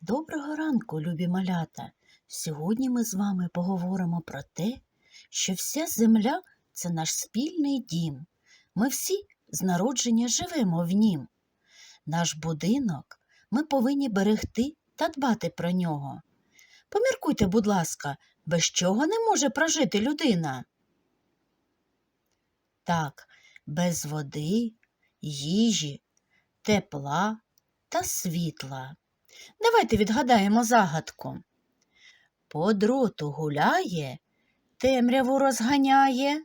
Доброго ранку, любі малята! Сьогодні ми з вами поговоримо про те, що вся земля це наш спільний дім. Ми всі з народження живемо в нім. Наш будинок ми повинні берегти та дбати про нього. Поміркуйте, будь ласка, без чого не може прожити людина? Так, без води, їжі, тепла та світла. Давайте відгадаємо загадку. По дроту гуляє, темряву розганяє.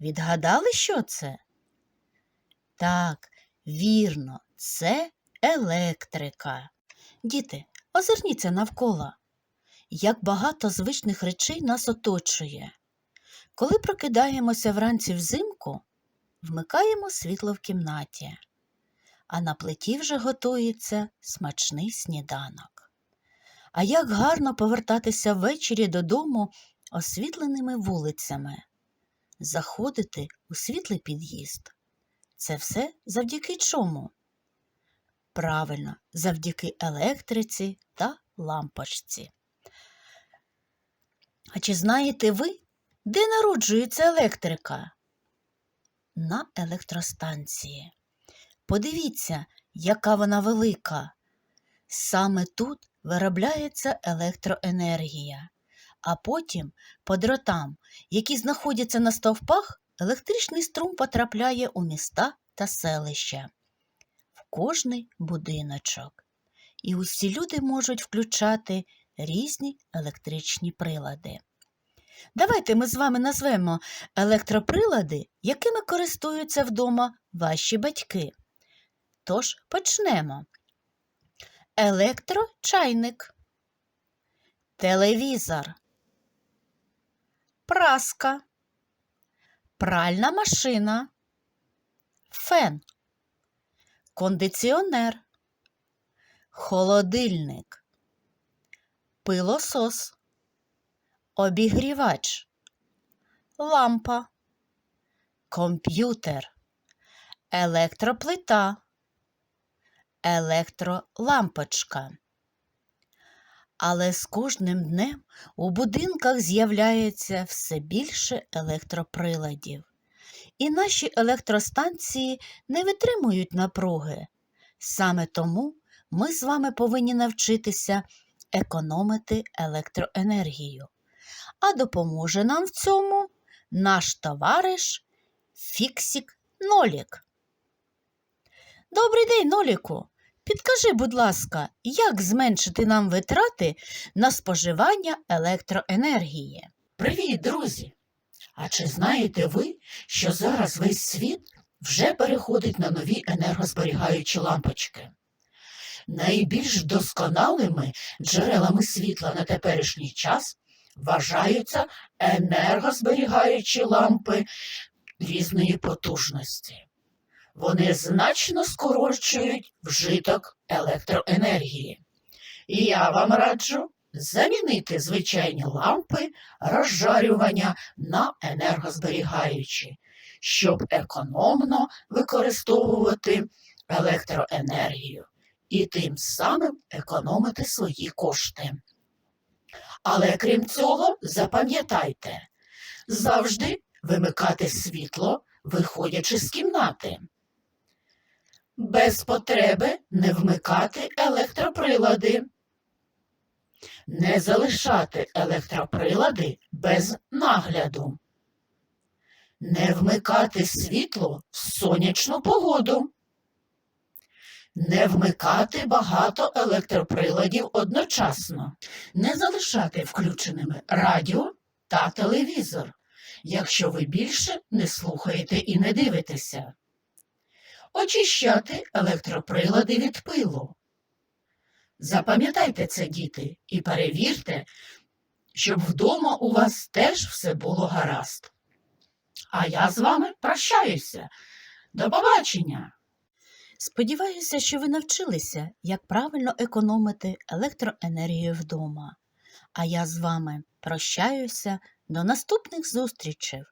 Відгадали, що це? Так, вірно, це електрика. Діти, озирніться навколо. Як багато звичних речей нас оточує. Коли прокидаємося вранці взимку, вмикаємо світло в кімнаті а на плиті вже готується смачний сніданок. А як гарно повертатися ввечері додому освітленими вулицями, заходити у світлий під'їзд. Це все завдяки чому? Правильно, завдяки електриці та лампочці. А чи знаєте ви, де народжується електрика? На електростанції. Подивіться, яка вона велика. Саме тут виробляється електроенергія, а потім по дротам, які знаходяться на стовпах, електричний струм потрапляє у міста та селища, в кожний будиночок. І усі люди можуть включати різні електричні прилади. Давайте ми з вами назвемо електроприлади, якими користуються вдома ваші батьки. Тож почнемо. Електрочайник, телевізор, праска, пральна машина, фен, кондиціонер, холодильник, пилосос, обігрівач, лампа, комп'ютер, електроплита електролампочка. Але з кожним днем у будинках з'являється все більше електроприладів. І наші електростанції не витримують напруги. Саме тому ми з вами повинні навчитися економити електроенергію. А допоможе нам в цьому наш товариш Фіксік Нолік. Добрий день, Ноліку. Підкажи, будь ласка, як зменшити нам витрати на споживання електроенергії? Привіт, друзі! А чи знаєте ви, що зараз весь світ вже переходить на нові енергозберігаючі лампочки? Найбільш досконалими джерелами світла на теперішній час вважаються енергозберігаючі лампи різної потужності. Вони значно скорочують вжиток електроенергії. І я вам раджу замінити звичайні лампи розжарювання на енергозберігаючі, щоб економно використовувати електроенергію і тим самим економити свої кошти. Але крім цього, запам'ятайте, завжди вимикати світло, виходячи з кімнати. Без потреби не вмикати електроприлади. Не залишати електроприлади без нагляду. Не вмикати світло в сонячну погоду. Не вмикати багато електроприладів одночасно. Не залишати включеними радіо та телевізор, якщо ви більше не слухаєте і не дивитеся очищати електроприлади від пилу. Запам'ятайте це, діти, і перевірте, щоб вдома у вас теж все було гаразд. А я з вами прощаюся. До побачення! Сподіваюся, що ви навчилися, як правильно економити електроенергію вдома. А я з вами прощаюся до наступних зустрічей.